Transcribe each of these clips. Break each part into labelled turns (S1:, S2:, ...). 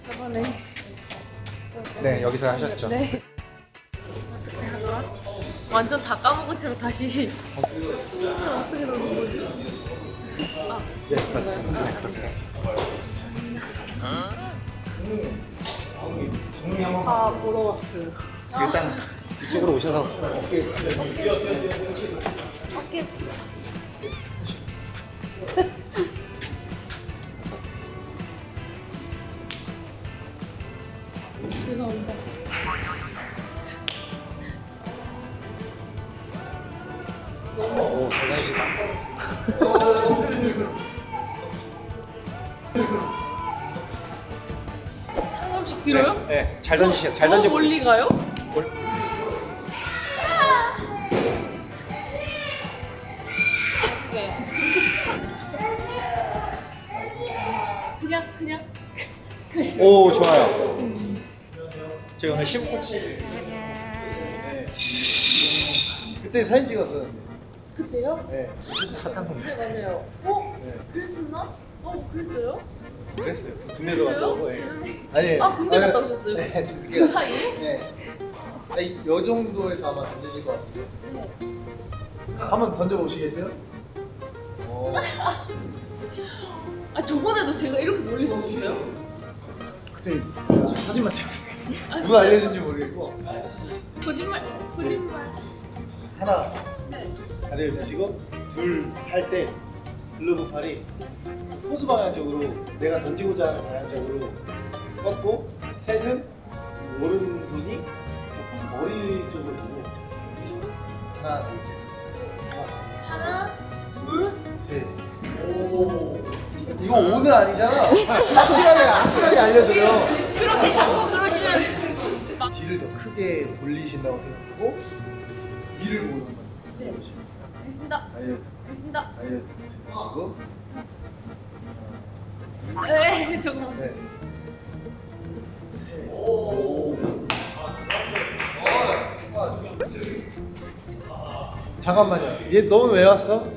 S1: 저번에
S2: 네, 여기서 하셨죠.
S1: 네. 어떻게 하더라? 완전 다 까먹은 채로 다시 오늘 어떻게 넣는 거지?
S2: 네, 맞습니다. 네, 그렇게.
S1: 아 보러 왔어요.
S2: 일단 이쪽으로 오셔서 어깨
S1: 어깨 죄송합니다.
S2: 오, 장난이시다.
S1: 한 걸음씩 뒤로요?
S2: 네, 네, 잘 던지셔.
S1: 잘더
S2: 던져.
S1: 멀리 가요?
S2: 올-
S1: 네. 그냥 그냥
S2: 오, 좋아요. 저희 오늘 심코치
S3: 그때 사진 찍었었는데.
S1: 그때요?
S3: 네. 사탕
S1: 네 맞아요. 어?
S3: 네.
S1: 그랬었나? 어 그랬어요?
S3: 그랬어요. 군대도 갔다 오고. 예.
S1: 죄송해요.
S3: 아니.
S1: 아, 군대 갔다 오셨어요?
S3: 네, 좀 늦게
S1: 그
S3: 갔어요.
S1: 사이에?
S3: 네. 아니, 요 정도에서 아마 던지실 것 같은데.
S1: 네.
S3: 한번 던져 보시겠어요? 어.
S1: 아 저번에도 제가 이렇게 멀리 쏘셨어요?
S3: 그때 저 사진만 찍었어요.
S1: 아,
S3: 누가 알려준지 모르겠고.
S1: 거짓말 거짓말.
S3: 하나
S1: 네.
S3: 다리를 드시고 둘 할 때 글러브 팔이 호수 방향쪽으로 내가 던지고자 하는 방향쪽으로 뻗고 셋은 오른손이 호수 머리 쪽으로 두고 하나 둘셋
S1: 하나 둘.
S3: 셋. 오. 이거 오는 아니잖아. 확실하게 확실하게 알려드려.
S1: 그렇게 자꾸
S3: 크게 돌리신다고 생각하고 위를 보는 거예요.
S1: 네. 알겠습니다.
S3: 알려
S1: 알겠습니다.
S3: 알려드리시고.
S1: 네 잠깐만.
S3: 네. 잠깐만요. 얘 너는 왜 왔어?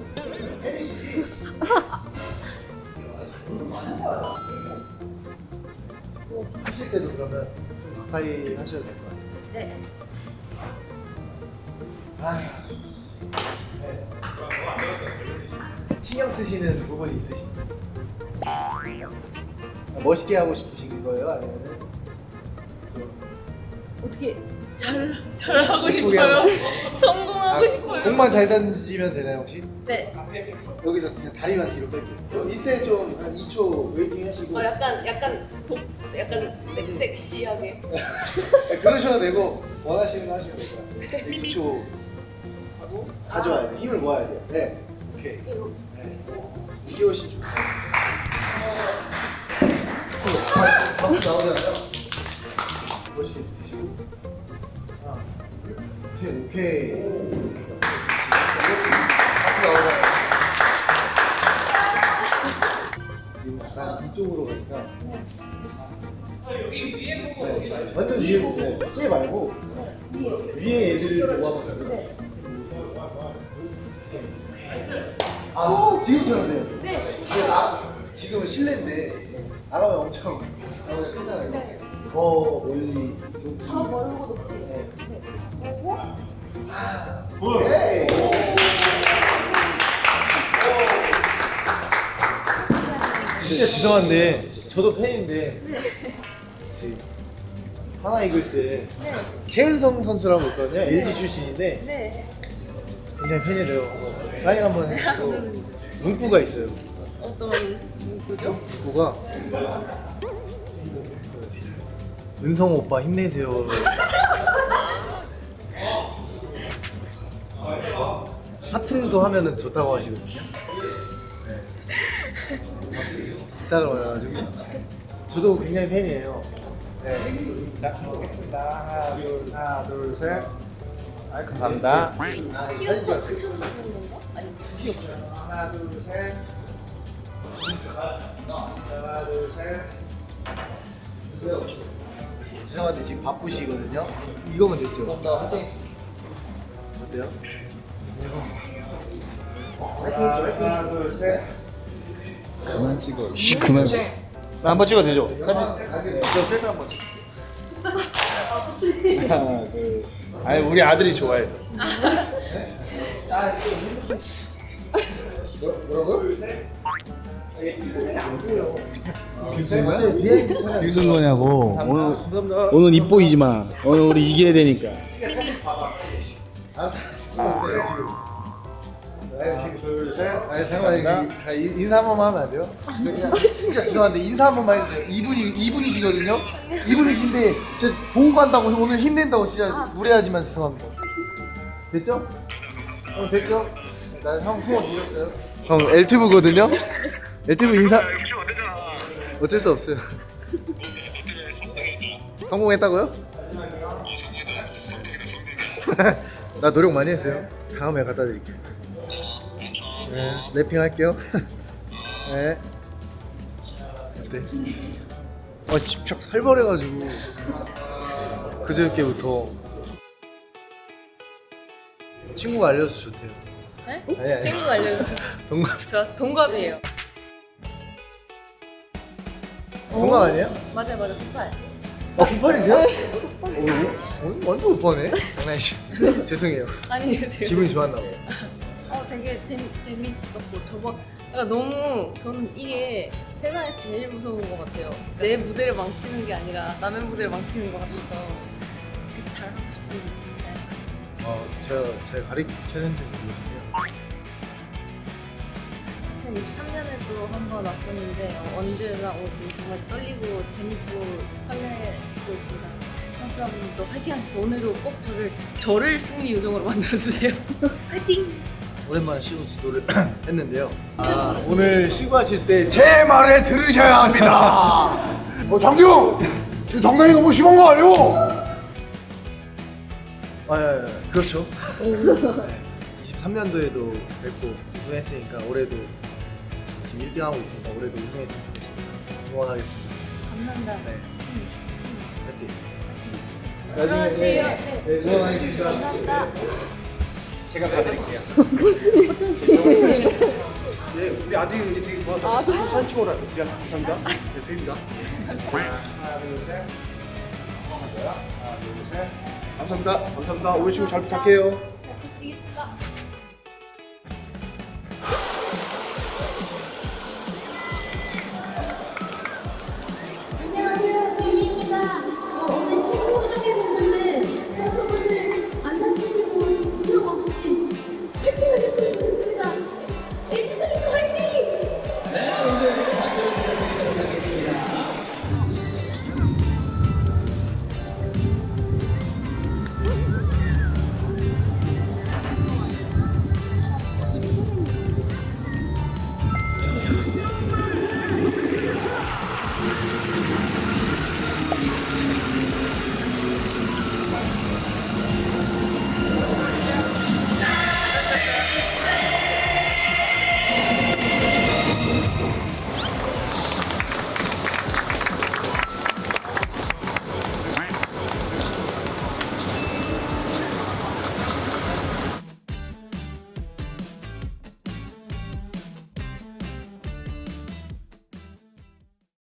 S3: 하실 때도 그러면 좀 가까이 하셔야 될 것 같아요.
S1: 네.
S3: 아, 네. 신경 쓰시는 부분이 있으신가요? 멋있게 하고 싶으신 거예요? 아니면은 좀
S1: 어떻게 잘 잘 하고
S3: 예쁘게
S1: 싶어요.
S3: 하고
S1: 성공하고
S3: 아,
S1: 싶어요.
S3: 공만 잘 던지면 되나요 혹시?
S1: 네.
S3: 여기서 그냥 다리만 뒤로 뺄게요. 이때 좀 한 2초 웨이팅 하시고
S1: 어 약간 약간 복 약간 섹, 섹시하게.
S3: 네, 그러셔도 되고 원하시는 거 하시면 될 것 같아요. 2초 하고 가져와야 돼. 힘을 모아야 돼요. 네. 오케이. 네. 훨씬 좋아요. 막 나오잖아요. 오케이. 앞으로 나오잖아요. 지금 약간 이쪽으로 가니까. 네, 완전 위에 보고, 쟤 말고 위에 애들을 모아보자고요. 아, 지금처럼 돼요.
S1: 네.
S3: 근데 나 지금은 실내인데 나가면 엄청 나보다 크잖아요.
S1: 네.
S3: 더 멀리 높이.
S1: 더 멀고 높게.
S3: 네.
S1: 네. 보고
S3: 오케이. 진짜 죄송한데 저도 팬인데 지금 하나 이글스의
S1: 네.
S3: 최은성 선수라고 있거든요. LG 출신인데
S1: 네.
S3: 굉장히 팬이래요. 사인 한번 해주시고 문구가 있어요.
S1: 어떤 누구죠?
S3: 문구가 은성 오빠 힘내세요. 하트도 하면은 좋다고 하시거든요. 네. 하트 부탁을 받아가지고 저도 굉장히 팬이에요. 네.
S2: 자, 보겠습니다. 하나, 둘, 하나, 둘, 셋. 아, 감사합니다.
S1: 키가 크셔는 건가? 아니.
S3: 하나 둘 셋. 하나 둘 셋. 죄송한데 지금 바쁘시거든요. 이거면 됐죠? 어때요?
S2: 하나, 둘, 셋. 그만 찍어. 씨 그만. 나 한번 찍어도 되죠? 사진. 저 셀카 한번 찍어. 하나, 둘. 아니 우리 아들이 좋아해서.
S3: 무슨 거냐고. 오늘 오늘 입보이지 마. 오늘 우리 이겨야 되니까. 잠깐만 인사 한 번만 하면 안 돼요? 진짜 죄송한데 인사 한 번만 해주세요. 이분이 이분이시거든요. 이분이신데 진짜 보고 간다고 오늘 힘낸다고 진짜 무례하지만 죄송합니다. 됐죠? 형 됐죠? 나형 소원 드렸어요. 형 엘티브거든요. 엘티브 인사. 어쩔 수 없어요. 성공했다고요? 나 노력 많이 했어요. 다음에 갖다 드릴게요. 네, 랩핑 할게요. 네. 어때? 아 집착 살벌해가지고 그저께부터 친구가 알려줘서 좋대요.
S1: 네?
S3: 아니 아니
S1: 친구가 알려줬어.
S3: 동갑
S1: 좋았어. 동갑이에요.
S3: 동갑 아니에요?
S1: 맞아요, 맞아요. 98.
S3: 아 98이세요? 어, 완전 오빠네. 장난이시. 죄송해요.
S1: 아니에요, 제가.
S3: 기분이 좋았나 봐요.
S1: 어, 되게 재미, 재밌었고 저번 그러니까 너무 저는 이게 세상에서 제일 무서운 것 같아요. 내 무대를 망치는 게 아니라 남의 무대를 망치는 것 같아서 이렇게 잘 하고 싶은데 잘.
S3: 어, 제가 잘 가르쳐야 되는지 모르겠는데요.
S1: 2023년에도 한 번 왔었는데 어, 언제나 오든 정말 떨리고 재밌고 설레고 있습니다. 선수분들도 화이팅 하셔서 오늘도 꼭 저를 저를 승리 요정으로 만들어 주세요. 화이팅!
S3: 오랜만에 시구 지도를 했는데요. 아, 오늘 시구하실 때 제 말을 들으셔야 합니다. 어, 장기영! 지금 장난이 너무 심한 거 아니오? 아, 예, 예, 그렇죠. 네, 23년도에도 뵙고 우승했으니까 올해도 지금 1등 하고 있으니까 올해도 우승했으면 좋겠습니다. 응원하겠습니다.
S1: 감사합니다.
S3: 네. 파이팅.
S1: 안녕하세요.
S3: 네, 응원하겠습니다.
S1: 감사합니다.
S2: 제가 다 드릴게요. 예, 우리 아들이 되게 좋아서 사진 찍어라. 야, 감사합니다. 네, 드립니다.
S3: 하나, 둘, 셋. 하나, 둘, 셋.
S2: 감사합니다. 감사합니다. 오늘 친구 잘 부탁해요.
S1: 잘 부탁드리겠습니다.